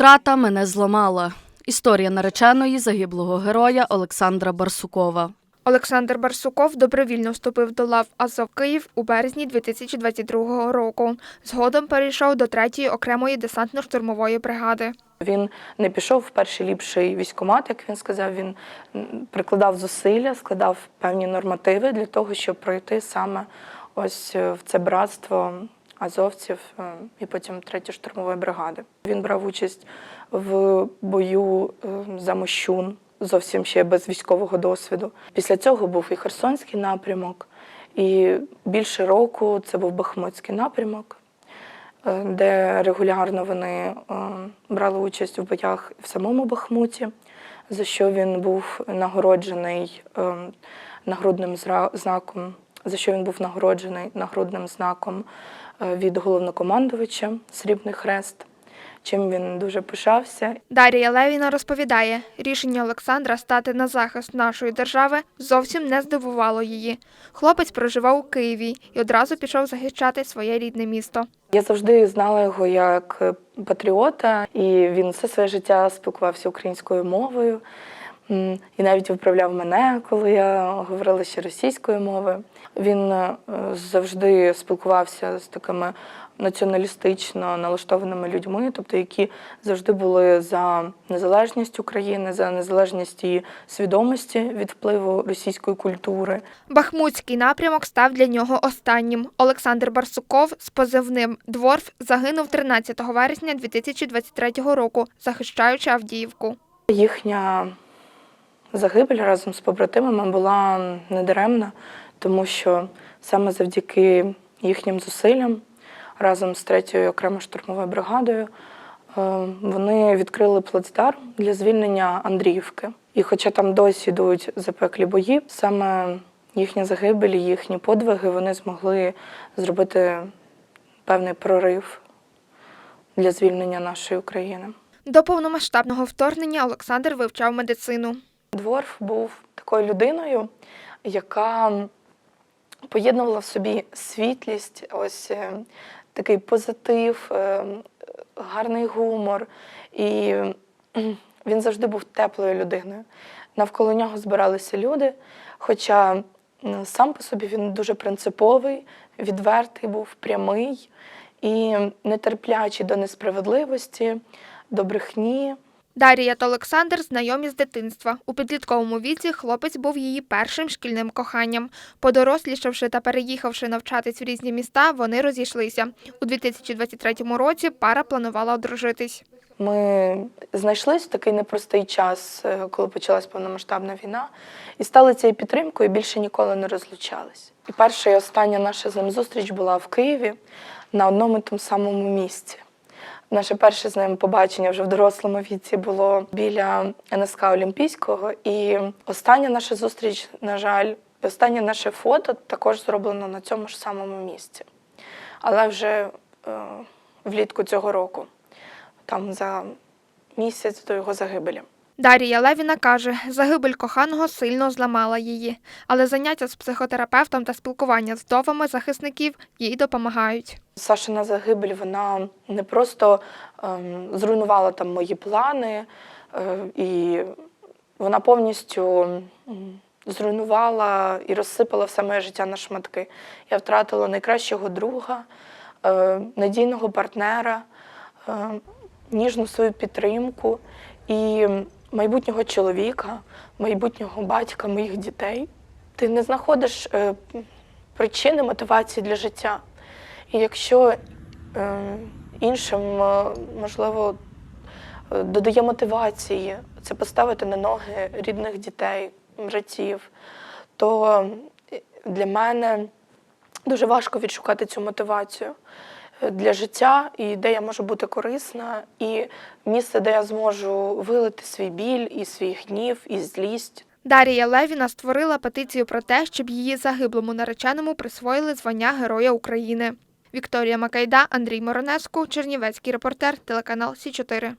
Втрата мене зламала. Історія нареченої загиблого героя Олександра Барсукова. Олександр Барсуков добровільно вступив до лав Азов Київ у березні 2022 року. Згодом перейшов до 3-ї окремої десантно-штурмової бригади. Він не пішов в перший ліпший військкомат, як він сказав. Він прикладав зусилля, складав певні нормативи для того, щоб пройти саме ось е, в це братство азовців е, і потім третьої штурмової бригади. Він брав участь в бою е, за Мощун, зовсім ще без військового досвіду. Після цього був і Херсонський напрямок, і більше року це був Бахмутський напрямок е, де регулярно вони е, брали участь у боях в самому Бахмуті, за що він був нагороджений нагрудним знаком, за що він був нагороджений нагрудним знаком е, від головнокомандувача Срібний Хрест, чим він дуже пишався Дарія Левіна розповідає, рішення Олександра стати на захист нашої держави зовсім не здивувало її. Хлопець проживав у Києві і одразу пішов захищати своє рідне місто. Я завжди знала його як е, патріота, і він все своє життя спілкувався українською мовою. І навіть виправляв мене, коли я говорила ще російською мовою. Він е, завжди спілкувався з такими націоналістично налаштованими людьми, тобто які завжди були за незалежність України, за незалежність її свідомості від впливу російської культури. Бахмутський напрямок став для нього останнім. Олександр Барсуков з позивним Дворф загинув 13 вересня 2023 року, захищаючи Авдіївку. Їхня загибель разом з побратимами була недаремна, тому що саме завдяки їхнім зусиллям разом з третьою окремою штурмовою бригадою е, вони відкрили плацдарм для звільнення Андріївки. І хоча там досі йдуть запеклі бої, саме їхня загибель, і їхні подвиги вони змогли зробити певний прорив для звільнення нашої України. До повномасштабного вторгнення Олександр вивчав медицину. Дворф був такою людиною, яка поєднувала в собі світлість, ось е, такий позитив, е, гарний гумор. І він завжди був теплою людиною. Навколо нього збиралися люди. Хоча сам по собі він дуже принциповий, відвертий був, прямий і нетерплячий до несправедливості, до брехні. Дарія та Олександр знайомі з дитинства. У підлітковому віці хлопець був її першим шкільним коханням. Подорослішавши та переїхавши навчатись в різні міста, вони розійшлися. У 2023 році пара планувала одружитись. Ми знайшлись в такий непростий час, е, коли почалась повномасштабна війна, і стали цією підтримкою і більше ніколи не розлучались. І перша і остання наша з ним зустріч була в Києві на одному і тому самому місці. Наше перше з ним побачення вже в дорослому віці було біля НСК Олімпійського. І остання наша зустріч, на жаль, останнє наше фото також зроблено на цьому ж самому місці. Але вже е, влітку цього року там за місяць до його загибелі. Дарія Левіна каже, загибель коханого сильно зламала її, але заняття з психотерапевтом та спілкування з вдовами захисників їй допомагають. Сашина загибель вона не просто ем, зруйнувала там мої плани, е, і вона повністю зруйнувала і розсипала все моє життя на шматки. Я втратила найкращого друга, е, надійного партнера, е, ніжну свою підтримку і майбутнього чоловіка, майбутнього батька моїх дітей. Ти не знаходиш е, причини мотивації для життя. І якщо е, іншим, е, можливо, е, додає мотивації це поставити на ноги рідних дітей, братів, то е, для мене дуже важко відшукати цю мотивацію для життя, і де я можу бути корисна, і місце, де я зможу вилити свій біль, і свій гнів, і злість. Дарія Левіна створила петицію про те, щоб її загиблому нареченому присвоїли звання Героя України. Вікторія Макайда, Андрій Моронеску, Чернівецький репортер, телеканал Сі 4